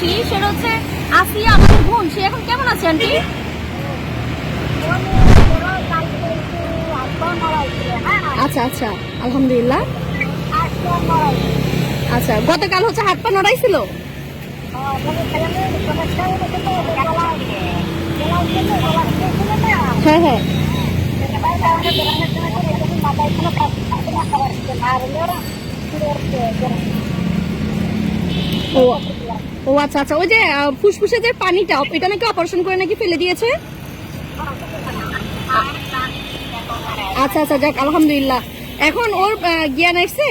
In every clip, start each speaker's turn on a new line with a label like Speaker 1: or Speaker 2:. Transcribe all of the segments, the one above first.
Speaker 1: বলছি সেটা হচ্ছে আসিয়া আমাদের বোন। সে এখন কেমন আছে, আন্টি? আচ্ছা আচ্ছা আলহামদুলিল্লাহ। আচ্ছা গতকাল হচ্ছে হাত পা নড়াইছিল? হ্যাঁ হ্যাঁ। ও ও আচ্ছা আচ্ছা ওই যে ফুসফুসে যে পানিটা, এটা নাকি অপারেশন করে নাকি ফেলে দিয়েছে? আচ্ছা আচ্ছা যাক, আলহামদুলিল্লাহ। এখন ওর জ্ঞান আসছে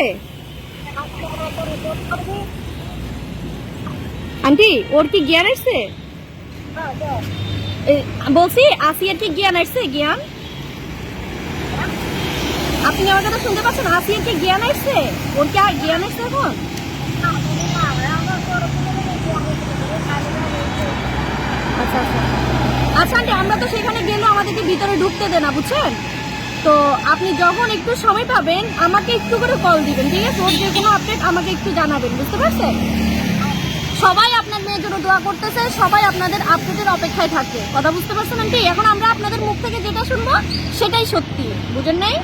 Speaker 1: আন্টি, ওর কি জ্ঞান আসছে বলছি, আসিয়ার কি জ্ঞান আসছে জ্ঞান? আপনি আমার কথা শুনতে পাচ্ছেন, আসিয়ার কি জ্ঞান আসছে ওর কি জ্ঞান আসছে এখন আচ্ছা আচ্ছা আচ্ছা আমরা তো সেখানে গেলেও আমাদেরকে ভিতরে ঢুকতে দেয় না, বুঝছেন? তো আপনি যখন একটু সময় পাবেন, আমাকে একটু করে কল দিবেন, ঠিক আছে? ওর যে কোনো আপডেট আমাকে একটু জানাবেন, বুঝতে পারছেন? সবাই আপনার মেয়ের জন্য দোয়া করতেছে, সবাই আপনাদের আপডেটের অপেক্ষায় থাকে। কথা বুঝতে পারছেন আন্টি এখন আমরা আপনাদের মুখ থেকে যেটা শুনব, সেটাই সত্যি, বুঝেন নাই?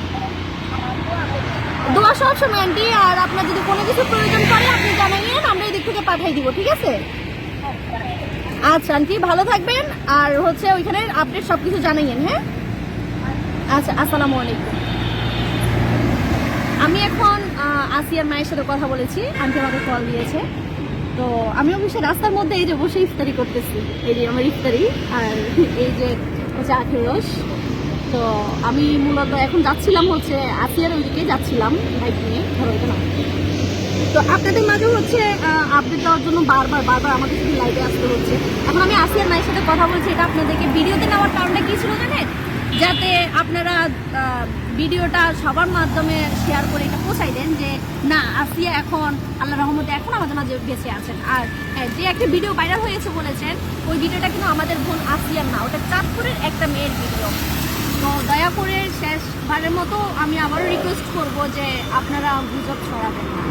Speaker 1: দোয়া সব সময় আন্টি আর আপনার যদি কোনো কিছু প্রয়োজন পড়ে, আপনি জানাইয়েন, আমরা এদিক থেকে পাঠিয়ে দিব, ঠিক আছে? আচ্ছা আন্টি, ভালো থাকবেন। আর হচ্ছে ওইখানে আপডেট সব কিছু জানাইয়েন হ্যাঁ? আচ্ছা আসসালামু আলাইকুম। আমি এখন আসিয়ার মায়ের সাথে কথা বলেছি। আন্টি আমাকে কল দিয়েছে। তো আমি অবশ্যই রাস্তার মধ্যে এই যে বসে ইফতারি করতেছি। এই যে আমার ইফতারি আর এই যে হচ্ছে আখের রস। তো আমি মূলত এখন যাচ্ছিলাম হচ্ছে আসিয়ার ওইদিকে যাচ্ছিলাম বাইক নিয়ে। ধরো নাও। তো আপনাদের মাঝে হচ্ছে আপডেট দেওয়ার জন্য বারবার বারবার আমাকে শুধু লাইভে আসতে হচ্ছে। এখন আমি আসিয়ার মায়ের সাথে কথা বলছি এটা আপনাদেরকে ভিডিওতে নেওয়ার কারণটা কি ছিল জানেন? যাতে আপনারা ভিডিওটা সবার মাধ্যমে শেয়ার করে এটা পৌঁছাই দেন যে না আসিয়া এখন আল্লাহ রহমতে এখন আমাদের মাঝে বেঁচে আছেন। আর হ্যাঁ, যে একটা ভিডিও ভাইরাল হয়েছে বলেছেন ওই ভিডিওটা কিন্তু আমাদের বোন আসিয়ার না ওটা চাঁদপুরের একটা মেয়ের ভিডিও দয়া করে শেষবারের মতো আমি আবারও রিকোয়েস্ট করব যে আপনারা গুজব ছড়াবেন না।